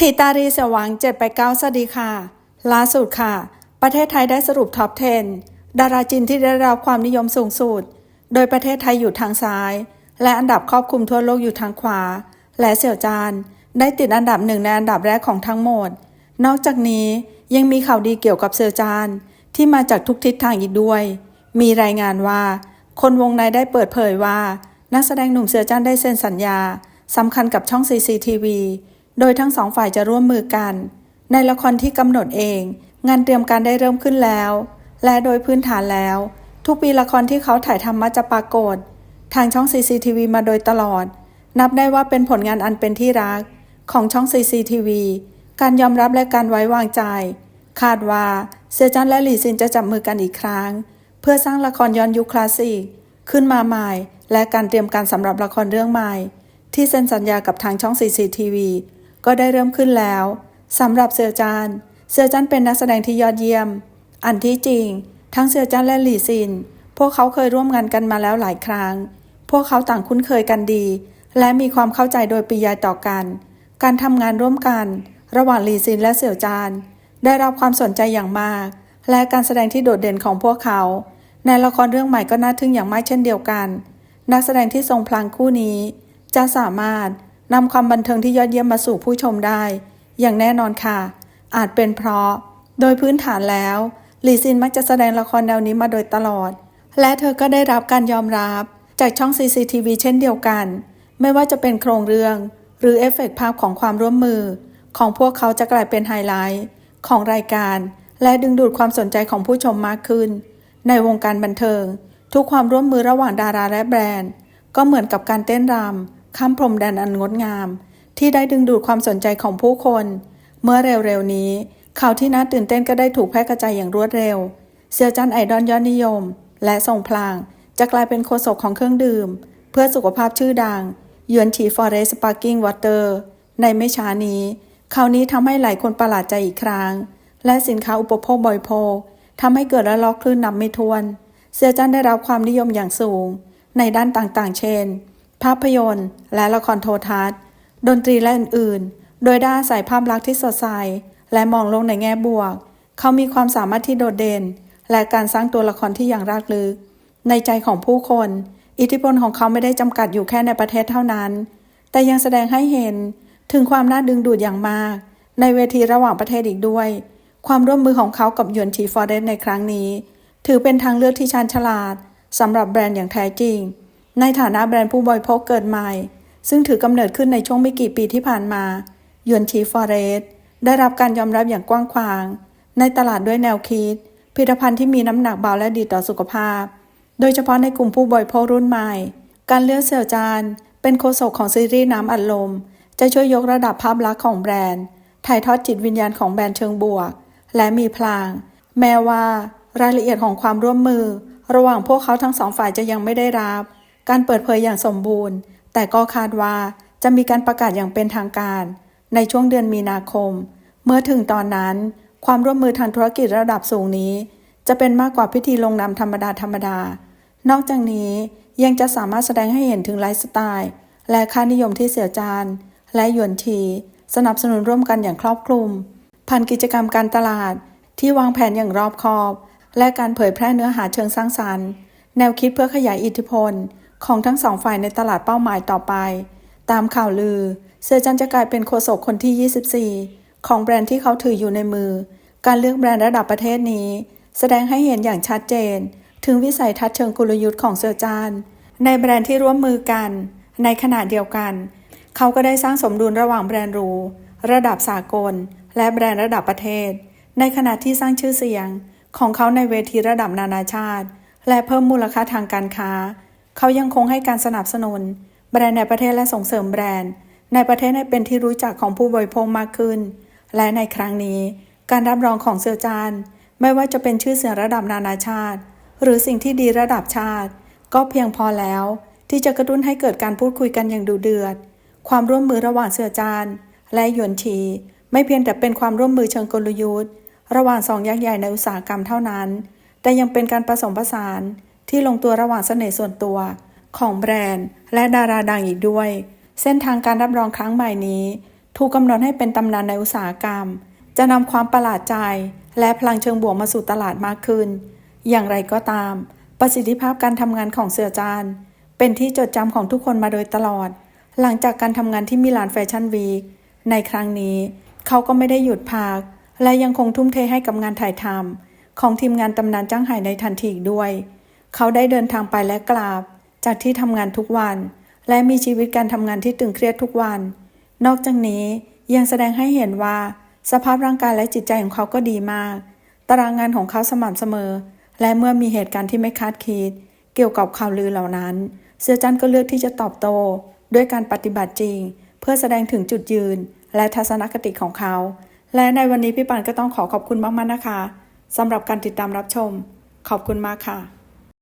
ทีตารีเสวัง7ไป9สวัสดีค่ะ ล่าสุดค่ะ ประเทศไทยได้สรุปท็อป 10 ดาราจีนที่ได้รับความนิยมสูงสุด โดยประเทศไทยอยู่ทางซ้าย และอันดับครอบคลุมทั่วโลกอยู่ทางขวา และเสี่ยวจานได้ติดอันดับหนึ่งในอันดับแรกของทั้งหมด นอกจากนี้ยังมีข่าวดีเกี่ยวกับเสี่ยวจานที่มาจากทุกทิศทางอีกด้วย มีรายงานว่า คนวงในได้เปิดเผยว่า นักแสดงหนุ่มเสี่ยวจานได้เซ็นสัญญาสำคัญกับช่อง CCTV โดยทั้งสองฝ่ายจะร่วมมือกัน ในละครที่กำหนดเอง งานเตรียมการได้เริ่มขึ้นแล้ว และโดยพื้นฐานแล้ว ทุกปีละครที่เขาถ่ายทำมักจะปรากฏ ทางช่อง CCTV มาโดยตลอด นับได้ว่าเป็นผลงานอันเป็นที่รัก ของช่อง CCTV การยอมรับและการไว้วางใจ คาดว่าเซจันและหลีซินจะจับมือกันอีกครั้ง เพื่อสร้างละครย้อนยุคคลาสสิกขึ้นมาใหม่ และการเตรียมการสำหรับละครเรื่องใหม่ ที่เซ็นสัญญากับทางช่อง CCTV ก็ได้เริ่มขึ้นแล้วสำหรับเสือจานเสือจันเป็นนักแสดงที่ยอดเยี่ยม อันที่จริง ทั้งเสือจันและหลี่ซิน พวกเขาเคยร่วมงานกันมาแล้วหลายครั้ง พวกเขาต่างคุ้นเคยกันดี และมีความเข้าใจโดยปริยายต่อกัน การทำงานร่วมกัน ระหว่างหลี่ซินและเสี่ยวจานได้รับความสนใจอย่างมาก และการแสดงที่โดดเด่นของพวกเขา ในละครเรื่องใหม่ก็น่าทึ่งอย่างมากเช่นเดียวกัน นักแสดงที่ทรงพลังคู่นี้ จะสามารถ นำความบันเทิงที่ยอดเยี่ยมมาสู่ผู้ชมได้ อย่างแน่นอนค่ะ อาจเป็นเพราะ โดยพื้นฐานแล้วหลีซินมักจะแสดงละครแนวนี้มาโดยตลอด และเธอก็ได้รับการยอมรับจากช่อง CCTV เช่นเดียวกัน ไม่ว่าจะเป็นโครงเรื่อง หรือเอฟเฟกต์ภาพของความร่วมมือ ของพวกเขาจะกลายเป็นไฮไลท์ของรายการ และดึงดูดความสนใจของผู้ชมมากขึ้น ในวงการบันเทิง ทุกความร่วมมือระหว่างดาราและแบรนด์ ก็เหมือนกับการเต้นรำ ข้ามพรมแดนอันงดงาม ที่ได้ดึงดูดความสนใจของผู้คน เมื่อเร็วๆนี้ ข่าวที่น่าตื่นเต้นก็ได้ถูกแพร่กระจายอย่างรวดเร็ว เซียวจันไอดอลยอดนิยม และส่งพลาง จะกลายเป็นโฆษกของเครื่องดื่ม เพื่อสุขภาพชื่อดังยวนฉีฟอเรสปาร์กิ้งวอเตอร์ในไม่ช้านี้ข่าวนี้ทำให้หลายคนประหลาดใจอีกครั้ง และสินค้าอุปโภคบริโภคทำให้เกิดระลอกคลื่นนับไม่ถ้วน เซียวจันได้รับความนิยมอย่างสูง ในด้านต่างๆ เช่น ภาพยนตร์ และละครโทรทัศน์ ดนตรีและอื่นๆ โดยได้อาศัยภาพลักษณ์ที่สดใสและมองโลกในแง่บวก เขามีความสามารถที่โดดเด่น และการสร้างตัวละครที่อย่างรากลึก ในใจของผู้คน อิทธิพลของเขาไม่ได้จำกัดอยู่แค่ในประเทศเท่านั้น แต่ยังแสดงให้เห็นถึงความน่าดึงดูดอย่างมาก ในเวทีระหว่างประเทศอีกด้วย ความร่วมมือของเขากับยวนทีฟอร์เรสในครั้งนี้ ถือเป็นทางเลือกที่ชาญฉลาดสำหรับแบรนด์อย่างแท้จริง ในฐานะแบรนด์ผู้บริโภคเกิดใหม่ ซึ่งถือกำเนิดขึ้นในช่วงไม่กี่ปีที่ผ่านมายวนทีฟอเรสได้รับการยอมรับอย่างกว้างขวาง ในตลาดด้วยแนวคิดผลิตภัณฑ์ที่มีน้ำหนักเบาและดีต่อสุขภาพ โดยเฉพาะในกลุ่มผู้บริโภครุ่นใหม่ การเลือกเสี่ยวจาน เป็นโฆษกของซีรีส์น้ำอัดลม จะช่วยยกระดับภาพลักษณ์ของแบรนด์ ถ่ายทอดจิตวิญญาณของแบรนด์เชิงบวก และมีพลาง แม้ว่ารายละเอียดของความร่วมมือ ระหว่างพวกเขาทั้งสองฝ่ายจะยังไม่ได้รับ การเปิดเผยอย่างสมบูรณ์ แต่ก็คาดว่าจะมีการประกาศอย่างเป็นทางการ ในช่วงเดือนมีนาคม เมื่อถึงตอนนั้นความร่วมมือทางธุรกิจระดับสูงนี้ จะเป็นมากกว่าพิธีลงนามธรรมดาธรรมดา นอกจากนี้ยังจะสามารถแสดงให้เห็นถึงไลฟ์สไตล์ และค่านิยมที่เสียจานและหยวนที สนับสนุนร่วมกันอย่างครอบคลุม ผ่านกิจกรรมการตลาด ที่วางแผนอย่างรอบคอบ และการเผยแพร่เนื้อหาเชิงสร้างสรรค์ แนวคิดเพื่อขยายอิทธิพล ของทั้งสองฝ่ายในตลาดเป้าหมายต่อไป ตามข่าวลือ เซอร์จันจะกลายเป็นโฆษกคนที่ 24 ของแบรนด์ที่เขาถืออยู่ในมือ การเลือกแบรนด์ระดับประเทศนี้ แสดงให้เห็นอย่างชัดเจน ถึงวิสัยทัศน์เชิงกลยุทธ์ของเซอร์จานในแบรนด์ที่ร่วมมือกัน ในขณะเดียวกัน เขาก็ได้สร้างสมดุลระหว่างแบรนด์รูระดับสากล และแบรนด์ระดับประเทศ ในขณะที่สร้างชื่อเสียง ของเขาในเวทีระดับนานาชาติ และเพิ่มมูลค่าทางการค้า เขายังคงให้การสนับสนุน แบรนด์ในประเทศและส่งเสริมแบรนด์ ในประเทศให้เป็นที่รู้จักของผู้บริโภคมากขึ้น และในครั้งนี้ การรับรองของเซอร์จานไม่ว่าจะเป็นชื่อเสียงระดับนานาชาติ หรือสิ่งที่ดีระดับชาติ ก็เพียงพอแล้ว ที่จะกระตุ้นให้เกิดการพูดคุยกันอย่างดุเดือด ความร่วมมือระหว่างเสือจานและหยวนชีไม่เพียงแต่เป็นความร่วมมือเชิงกลยุทธ์ ระหว่างสองยักษ์ใหญ่ในอุตสาหกรรมเท่านั้น แต่ยังเป็นการผสมผสาน ที่ลงตัวระหว่างเสน่ห์ส่วนตัว ของแบรนด์ และดาราดังอีกด้วย เส้นทางการรับรองครั้งใหม่นี้ ถูกกำหนดให้เป็นตำนานในอุตสาหกรรม จะนำความประหลาดใจ และพลังเชิงบวกมาสู่ตลาดมากขึ้น อย่างไรก็ตาม ประสิทธิภาพการทำงานของเสือจานเป็นที่จดจำของทุกคนมาโดยตลอด หลังจากการทำงานที่มิลานแฟชั่นวีคในครั้งนี้ เขาก็ไม่ได้หยุดพัก และยังคงทุ่มเทให้กับงานถ่ายทำของทีมงานตำนานจ้างไห่ในทันทีอีกด้วย เขาได้เดินทางไปและกลับจากที่ทำงานทุกวัน และมีชีวิตการทำงานที่ตึงเครียดทุกวัน นอกจากนี้ยังแสดงให้เห็นว่า สภาพร่างกายและจิตใจของเขาก็ดีมาก ตารางงานของเขาสม่ำเสมอ และเมื่อมีเหตุการณ์ที่ไม่คาดคิด เกี่ยวกับข่าวลือเหล่านั้น เสือจันก็เลือกที่จะตอบโต้ด้วยการปฏิบัติจริง เพื่อแสดงถึงจุดยืน และทัศนคติของเขา และในวันนี้พี่ปันก็ต้องขอขอบคุณมากๆนะคะสำหรับการติดตามรับชม ขอบคุณมากค่ะ